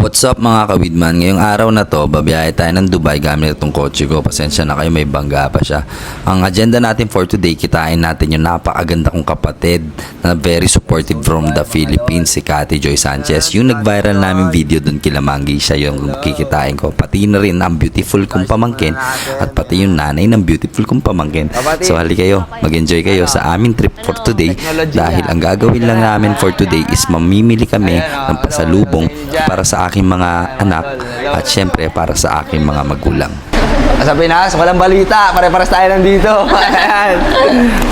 What's up mga kawidman? Ngayong araw na to, babiyahe tayo ng Dubai gamit itong kotse ko. Pasensya na kayo, may bangga pa siya. Ang agenda natin for today, kitain natin yung napakaganda kong kapatid na very supportive from the Philippines, si Kati Joy Sanchez. Yung nag-viral namin video dun kila Mangi, siya yung kikitain ko. Pati na rin ang beautiful kong pamangkin at pati yung nanay ng beautiful kong pamangkin. So hali kayo, mag-enjoy kayo sa aming trip for today dahil ang gagawin lang namin for today is mamimili kami ng pasalubong para sa aking mga anak at syempre para sa aking mga magulang. Sa Pinas, walang balita. Pare-pares tayo nandito. ayan.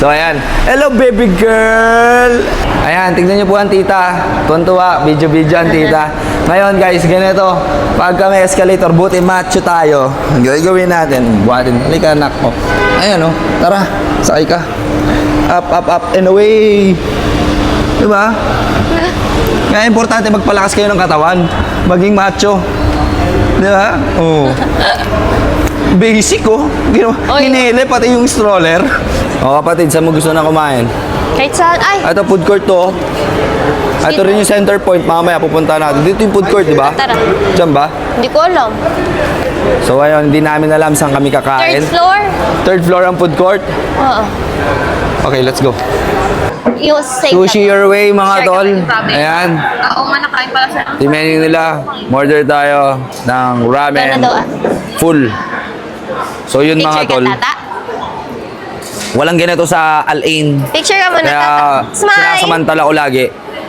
So, ayan. Hello, baby girl! Ayan, tignan niyo po ang tita. Tuwan-tuwa, video-video ang tita. Ngayon, guys, ganito. Pag kami escalator, buti macho tayo. Gagawin natin, buhatin. Halika, anak ko. Ayan, oh. Tara, sakay ka. Up, up, up, and away. Diba? Kaya importante magpalakas kayo ng katawan. Maging macho. Di ba? Oo. Basic oh. Gino, Oy. hinili pati yung stroller. O kapatid, saan mo gusto na kumain? Kahit saan, ay, Ito food court to. Ito rin yung center point. Mamaya pupunta natin. Dito yung food court, di ba? Tara. Diyan ba? hindi ko alam. So ayun, hindi namin alam saan kami kakain. Third floor? Third floor ang food court. Oo. Okay, let's go. Yung safe Sushi your way, mga tol. Ayan. Oo nga, nakain pala sa... Yung menu nila, order tayo ng ramen. Ah. Full. So yun mga tol. Walang ganito sa Al-Ain. Picture ka muna, Kaya. Smile! sinasamantala ko lagi.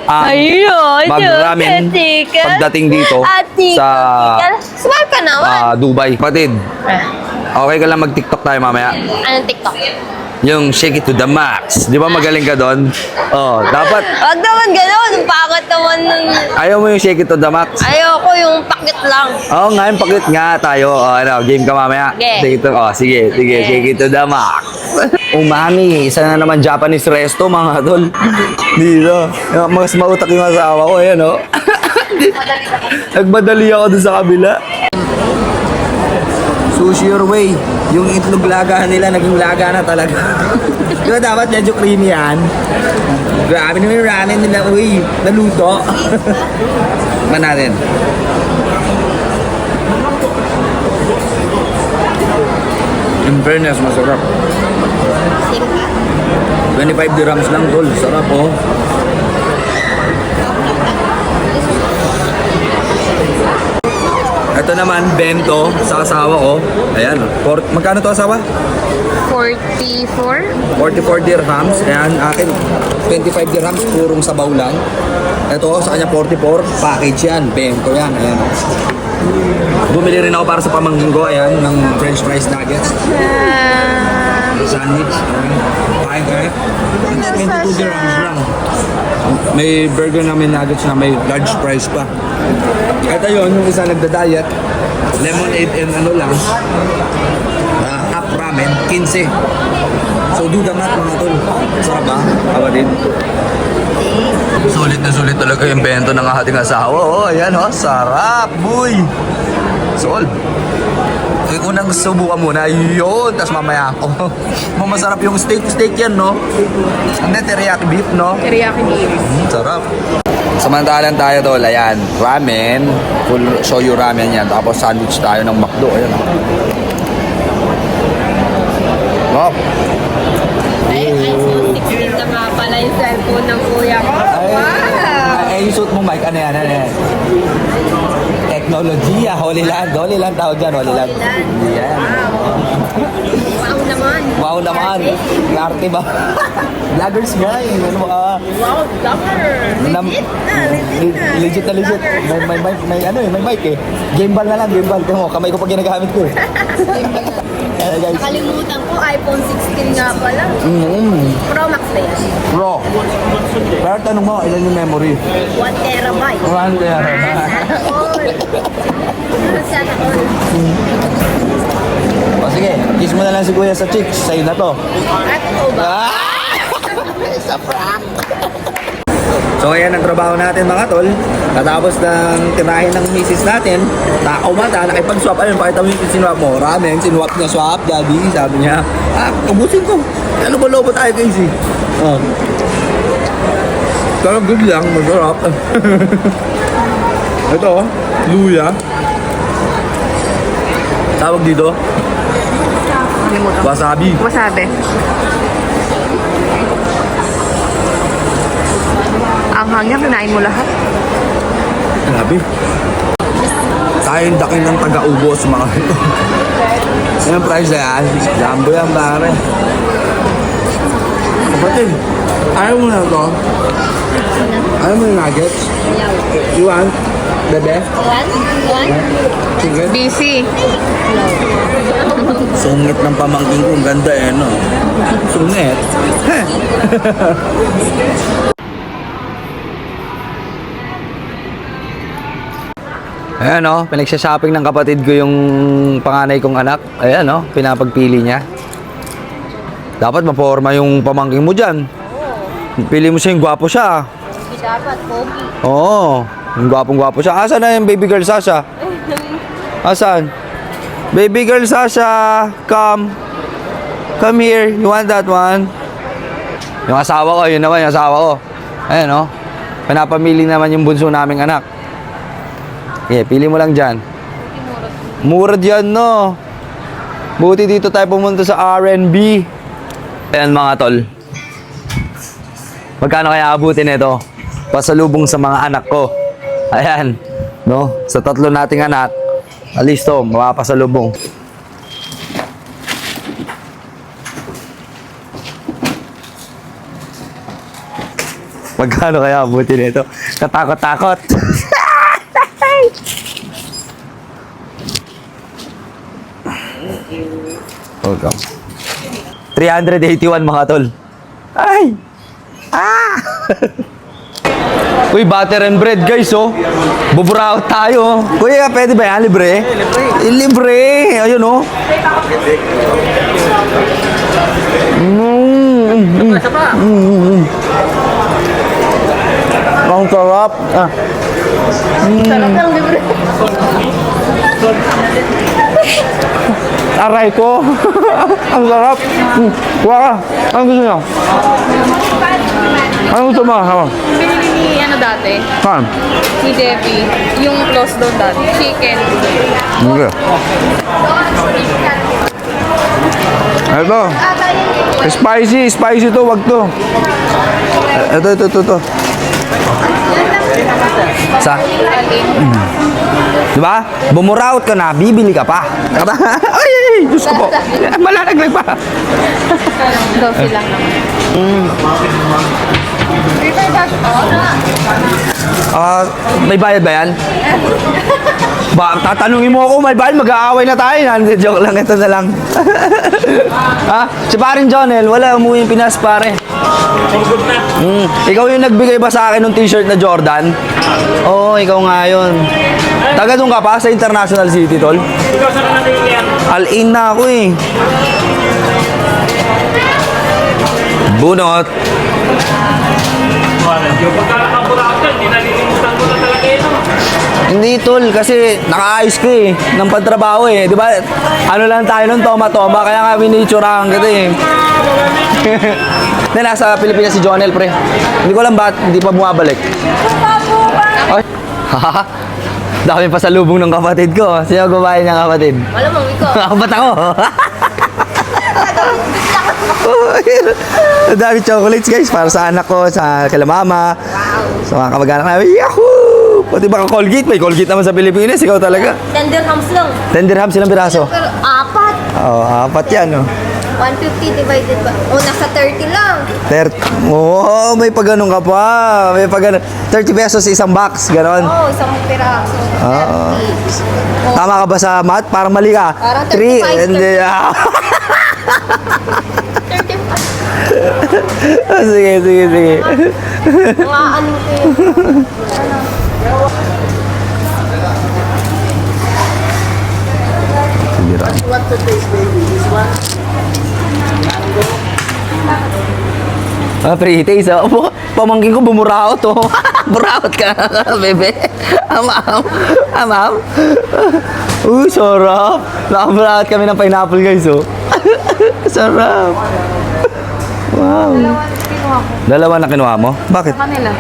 Ayun, mag-ramen pagdating dito Atikel. sa Smile ka naman. ah, Dubai. Patid, Ah, okay ka lang mag-TikTok tayo mamaya. anong TikTok? Yung shake it to the max. Di ba magaling ka doon? Oh, dapat Wag naman gano'n. Ang Pangat naman nun. ayaw mo yung shake it to the max. Ayoko yung pakit lang. Oo oh, nga, yung pakit nga tayo. Oh, ano, game ka mamaya. Sige. Shake it to, oh, sige, sige, Sige. shake it to the max. Umami, isa na naman Japanese resto, mga tol. Dito. Yung Mas mautak yung asawa ko, ayan, oh. Nagmadali ako dun sa kabila. Sushi your way. Yung itlog laga nila, naging laga na talaga. Di ba dapat medyo creamy yan? Grabe naman yung ramen nila, uy. Naluto. Man natin. In fairness, masarap. 25 dirhams lang, tol. Sarap, oh. Ito naman, bento sa asawa ko. Ayan. For, magkano to asawa? 44? 44 dirhams. Ayan, akin 25 dirhams, purong sabaw lang. Ito, sa kanya 44. Package yan. Bento yan. Ayan. Bumili rin ako para sa pamangkin ko. Ayan, ng french fries nuggets. Sandwich. Kain kayo. 22 dirhams lang. May burger na may nuggets na may large fries pa. Ito yun, yung isa nagda-diet. Lemonade and ano lang. Uh, half ramen, 15. So do the math mga tol. Sarap ba? Kapatid? Sulit na sulit talaga yung bento ng ating asawa. Oh, ayan oh, sarap, boy. Solve. Eh, unang subukan muna, yun. Tapos mamaya ako. Masarap yung steak. Steak yan, no? Hindi, teriyaki beef, no? Teriyaki beef. Mm, sarap. Samantalan tayo tol, ayan, ramen, full shoyu ramen yan, tapos sandwich tayo ng McDo, ayan. Oh. Ay, ay, so 16 na nga pala yung cellphone ng kuya ko. Wow! Ay, yung suit mo, Mike, ano yan, ano yan? Technology, ah, Holy Land, Holy Land tawag dyan, Holy Land. Yan. Wow naman. Wow naman, arte ba? Vloggers nga, eh, ano ba? Wow, vlogger. Legit na, legit na. legit na legit. May, may, may, may, ano eh, may mic eh. Gimbal na lang, gimbal. Tingnan mo, kamay ko pa ginagamit ko eh. Kaya guys, Nakalimutan ko, iPhone 16 nga pala. mm, Pro Max ba yan? bro. Pero tanong mo, ilan yung memory? 1 terabyte. One there. O sige, kiss mo na lang si kuya sa chicks. Sa'yo na to. At ito ba? Sa prank. So ayan ang trabaho natin mga tol. Katapos ng tirahin ng misis natin, tao mata, nakipag-swap. Ayun, pakita mo yung sinwap mo. Ramen, sinwap niya, swap, daddy. Sabi niya, ah, ubusin ko. Ano ba lobo tayo, Casey? Oh. Pero good lang, masarap. Ito, luya. Tawag dito? Kalimutan. Wasabi. Wasabi. Ang hangya, kinain mo lahat. Grabe. Tayong dakin ng taga-ubos mga ito. Yan price na yan. Jumbo yan pare. Kapatid, ayaw mo na ito. Ayaw mo yung nuggets? You want? Bebe? One? One? Chicken? Busy. Sungit ng pamangking ko. Ang ganda eh, no? Sungit. Ayan o, pinagsha-shopping ng kapatid ko yung panganay kong anak. Ayan o, pinapagpili niya. Dapat maporma yung pamangking mo dyan. Pili mo siya yung gwapo siya. Hindi dapat, pogi. Oo, yung gwapong-gwapo siya. Asan na yung baby girl Sasha? Asan? Baby girl Sasha, come. Come here. You want that one? Yung asawa ko, yun naman yung asawa ko. Ayan o. Pinapamili naman yung bunso naming anak. Yeah, pili mo lang dyan. Mura dyan, no? Buti dito tayo pumunta sa R&B. Ayan mga tol. Magkano kaya abutin nito? Pasalubong sa mga anak ko. Ayan. No? Sa tatlo nating anak, alis to, mapapasalubong. Magkano kaya abutin nito? Katakot-takot. Welcome. 381 mga tol. Ay! Ah! Uy, butter and bread guys, oh. Buburaot tayo. Kuya, pwede ba yan? Libre? Libre. libre. Ayun, oh. Mm, mm, mm, mm. Ang sarap. Ah. Aray ko. Ang sarap. Mm. Kuha ka. Ano gusto niyo? Ano gusto mo? Hawa. Binili ni ano dati, Saan? ni Debbie, yung close doon dati, chicken. Hindi. Ito. Spicy, spicy to, wag to. Ito, ito, ito, ito. Sa? Mm. Di ba? Bumuraot ka na, bibili ka pa. Ay, ay, ay, Diyos ko po. Malalaglag pa. Daw sila naman. Ah, may bayad ba yan? Ba, tatanungin mo ako, may bayad, mag-aaway na tayo. Hindi, joke lang, ito na lang. ha? Si parin Jonel, wala, umuwi yung Pinas, pare. Mm. Ikaw yung nagbigay ba sa akin ng t-shirt na Jordan? Oo, ikaw nga yun. Taga doon ka pa sa International City, tol? Al-in na ako eh. Bunot. Hindi tol, kasi nakaayos ko eh, ng pagtrabaho eh. Di ba, ano lang tayo nun, toma-toma, kaya nga binitsurahan kita eh. Hindi, nasa Pilipinas si Jonel, pre. Hindi ko alam ba't hindi pa bumabalik. Ay, ha? Dami pa sa lubong ng kapatid ko. Sino gumahin niyang kapatid? Wala mong ikaw. Ba't ako? Ang dami chocolates guys para sa anak ko, sa kala mama, sa mga kamag-anak namin. Yahoo! Pati ba Colgate? May Colgate naman sa Pilipinas. Ikaw talaga. 10 dirhams lang. 10 dirham silang piraso. Pero apat. Oo, oh, apat yan. Oh. 150 divided by... Oh, nasa 30 lang. Thir- Oo, oh, may pagganon ka pa. May pagganon. 30 pesos isang box, ganon. Oh, isang piraso. Oo. 30. Oh, Tama ka ba sa math? Parang mali ka. Parang 3, 35, hindi. Ah. 35. sige, sige, sige. Mga ano kayo. Ah, pre-taste. Oh. Po, pamangkin ko bumuraot to. Buraot ka, bebe. Amam. Amam. Uy, sarap. Nakaburaot kami ng pineapple, guys, oh. sarap. Wow. Dalawa na kinuha mo? Bakit? Kanila.